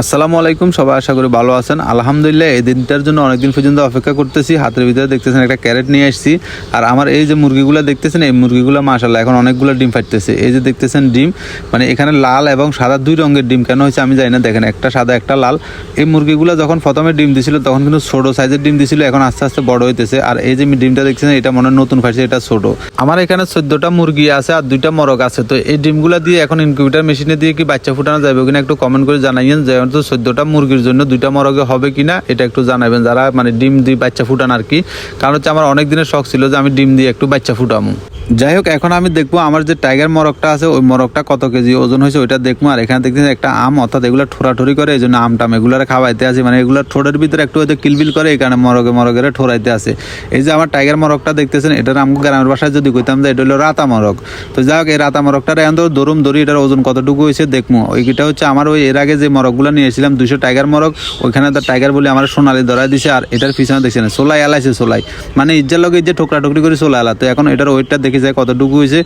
আসসালামু আলাইকুম, সবাই আশা করি ভালো আছেন। আলহামদুলিল্লাহ, এই দিনটার জন্য অনেকদিন পর্যন্ত অপেক্ষা করতেছি। হাতের ভিতরে দেখতেছেন একটা ক্যারেট নিয়ে আসছি। আর আমার এই যে মুরগিগুলো দেখতেছেন, এই মুরগিগুলো মাশাল্লাহ এখন অনেকগুলো ডিম ফাটতেছে। এই যে দেখতেছেন ডিম মানে এখানে লাল এবং সাদা দুই রঙের ডিম। কেন হয়েছে আমি জানি না, দেখেন একটা সাদা, একটা লাল। এই মুরগিগুলো যখন প্রথমে ডিম দিছিল, তখন কিন্তু ছোট সাইজের ডিম দিছিল, এখন আস্তে আস্তে বড় হইতেছে। আর এই যে ডিমটা দেখছেন এটা মনে নতুন ফাটছে, এটা ছোট। আমার এখানে চোদ্দোটা মুরগি আছে আর দুইটা মরক আছে। তো এই ডিমগুলো দিয়ে এখন ইনকিউবেটার মেশিনে দিয়ে কি বাচ্চা ফুটানো যাবে কিনা একটু কমেন্ট করে জানাইয়েন যে তো চোদ্দটা মুরগির জন্য দুইটা মরগে হবে কিনা এটা একটু জানাবেন যারা মানে ডিম দিয়ে বাচ্চা ফুটান আর কি। কারণ হচ্ছে আমার অনেক দিনের শখ ছিল যে আমি ডিম দিয়ে একটু বাচ্চা ফুটামু। যাই হোক, এখন আমি দেখব আমার যে টাইগার মরকটা আছে, ওই মরকটা কত কেজি ওজন হয়েছে ওইটা দেখব। আর এখানে দেখতেছি একটা আম, অর্থাৎ এগুলো ঠোরাঠুরি করে, এই জন্য আমটাম এগুলো খাওয়াইতে আছে মানে এগুলো ঠোঁটের ভিতরে একটু হয়তো কিলবিল করে, এই কারণে মরগে মরগের ঠোরাইতে আছে এই যে আমার টাইগার মরকটা দেখতেছেন, এটার আমাকে গ্রামের বাসায় যদি কইতাম যে এটা হলো রাতা মরক তো যাই হোক, এই রাতা মরকটার এখন দরুম দড়ি এটার ওজন কতটুকু হয়েছে দেখব। ওইটা হচ্ছে আমার ওই এর আগে যে মরকগুলো নিয়ে এসেছিলাম দুশো টাইগার মরক ওইখানে তো টাইগার বলে আমার সোনালি ধরাই দিছে আর এটার পিছনে দেখছেন সোলাই আলাইছে সোলাই। মানে ইজ্জার লগে যে ঠোকরা টুকরি করে সোলাই আলা। তো এখন এটার ওয়েটটা দেখে যায় কতটুকু হয়েছে।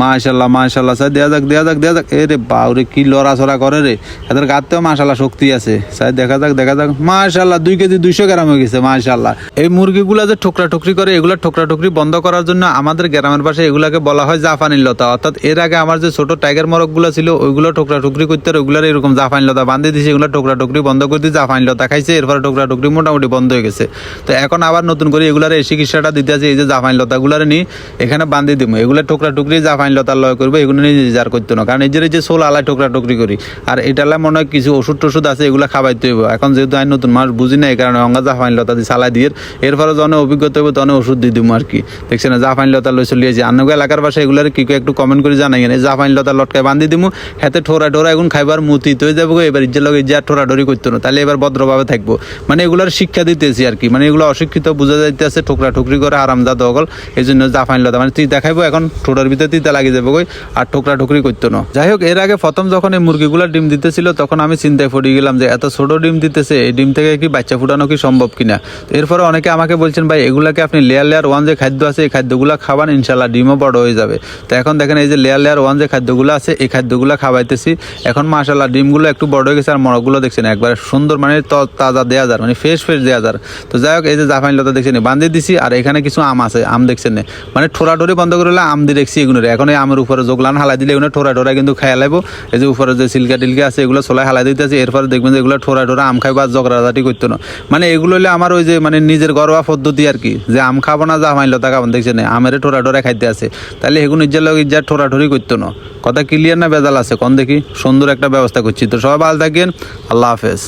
মাশাল্লাহ মাশাল্লাহ স্যার দেয়া যাক দেয়া যাক দেয়া যাক। এ রে বাউরে, কি লড়াচড়া করে রে। এদের গাতেও মাশাল্লাহ শক্তি আছে। স্যার দেখা যাক দেখা যাক। মাশাল্লাহ দুই কেজি দুইশো গ্রাম হয়ে গেছে মাশাল্লাহ এই মুরগিগুলা যে ঠোকরা টুকরি করে, এগুলা ঠোকরা টুকরি বন্ধ করার জন্য আমাদের গ্রামের পাশে এগুলাকে বলা হয় জাফানি লতা। অর্থাৎ এর আগে আমার যে ছোট টাইগার মরকগুলো ছিল, ওইগুলো ঠোকরা টুকরি করতে আর ওইগুলার এরকম জাফানি লতা বান্ধে দিয়েছে এগুলো ঠোকরা টুকরি বন্ধ করে দিয়ে জাফানি লতা খাইছে, এরপরে টোকরা টুকরি মোটামুটি বন্ধ হয়ে গেছে। তো এখন আবার নতুন করে এগুলার এই চিকিৎসাটা দিতে আছে, এই যে জাফাইন লতাগুলারে নিয়ে এখানে বান্ধি দিব। এগুলো টোকরা টুকরি জাফাইন লতার লয় করব, এগুলো নিয়ে যার করতো না। কারণ এই যে সোল আলায় টোকরা টুকরি করি, আর এটালে মনে হয় কিছু ওষুধ টষুধ আছে, এগুলো খাবাইতে হইব। এখন যেহেতু আমি নতুন মাস বুঝি না এই কারণে অঙ্গা জাফাইন লতা দিয়ে চালাই দিয়ে, এরপরে যখন অভিজ্ঞতা হবে তখন ওষুধ দিয়ে দিব আর কি দেখছেন না জাফাইন লতা লই চলিয়েছি আন্নগো এলাকার বাসা এগুলার কি একটু কমেন্ট করে জানাই জাফাইন লতা লটকায় বান্ধি দিমু হাতে ঠোরা ঠোরা এখন খাইবার মুতি তো যাব এবার ইজ্জের লগে ঠোরা ঠোরি করতো না, তাহলে এবার ভদ্রভাবে থাকব। মানে এগুলোর শিক্ষা দিতেছি আর কি। মানে এগুলো অশিক্ষিত বোঝা যাইতেছে, ঠোকরা ঠুকরি করে আরামদাদ অগল এই জন্য জাফাইন লতা। মানে তুই দেখাইবো এখন, ঠোঁটার ভিতরে তিতা লাগি যাবে আর ঠোকরা ঠুকরি করতো না। যাই হোক, এর আগে প্রথম যখন এই মুরগিগুলো ডিম দিতেছিল, তখন আমি চিন্তায় পড়ে গেলাম যে, এত ছোট ডিম দিতেছে, এই ডিম থেকে কি বাচ্চা ফুটানো কি সম্ভব কিনা? এরপরে অনেকে আমাকে বলছেন, ভাই, এগুলাকে আপনি লেয়ার লেয়ার ওয়ান যে খাদ্য আছে, এই খাদ্যগুলো খাবান ইনশাল্লাহ ডিমও বড় হয়ে যাবে। তো এখন দেখেন, এই যে লেয়ার লেয়ার ওয়ান যে খাদ্যগুলো আছে, এই খাদ্যগুলো খাওয়াইতেছি। এখন মাশাল্লাহ ডিমগুলো একটু বড় হয়ে গেছে, আর মরগুলো দেখছেন একবারে সুন্দর মানে তাজা দেওয়া যার মানে ফ্রেশ ফ্রেশ দেওয়া যার। তো যাই হোক, এই যে জাফাইন লতা দেখছেন বান্ধে দিছি, আর এখানে কিছু আম আছে, আম দেখছেন না। মানে ঠোরা ঠোরি বন্ধ করে আম দিয়ে দেখছি এগুলো এখন এই আমের উপরে যোগলান হালাই দিলে এগুলো ঠোরা ঠোরা কিন্তু খাই লাইব। এই যে উপরে যে সিলকা টিলকা আছে, এগুলো চলাই হালাই দিতে আছে এরপরে দেখবেন যে এগুলো ঠোরা ঠোরা আম খাইবা জগরাজাটি করতো না। মানে এগুলো হলে আমার ওই যে মানে নিজের ঘরোয়া পদ্ধতি আর কি, যে আম খাব না, জাফাইন লতা খাব দেখছেন আমের ঠোরা ঠোরা খাইতে আছে। তাহলে এগুলো নিজের লোক ইজ্জার ঠোরা ঠোরি করতো না। কথা ক্লিয়ার না বেজাল আছে? কোন দেখি? সুন্দর একটা ব্যবস্থা করছি। তো সবাই ভালো থাকেন আল্লাহ হাফেজ।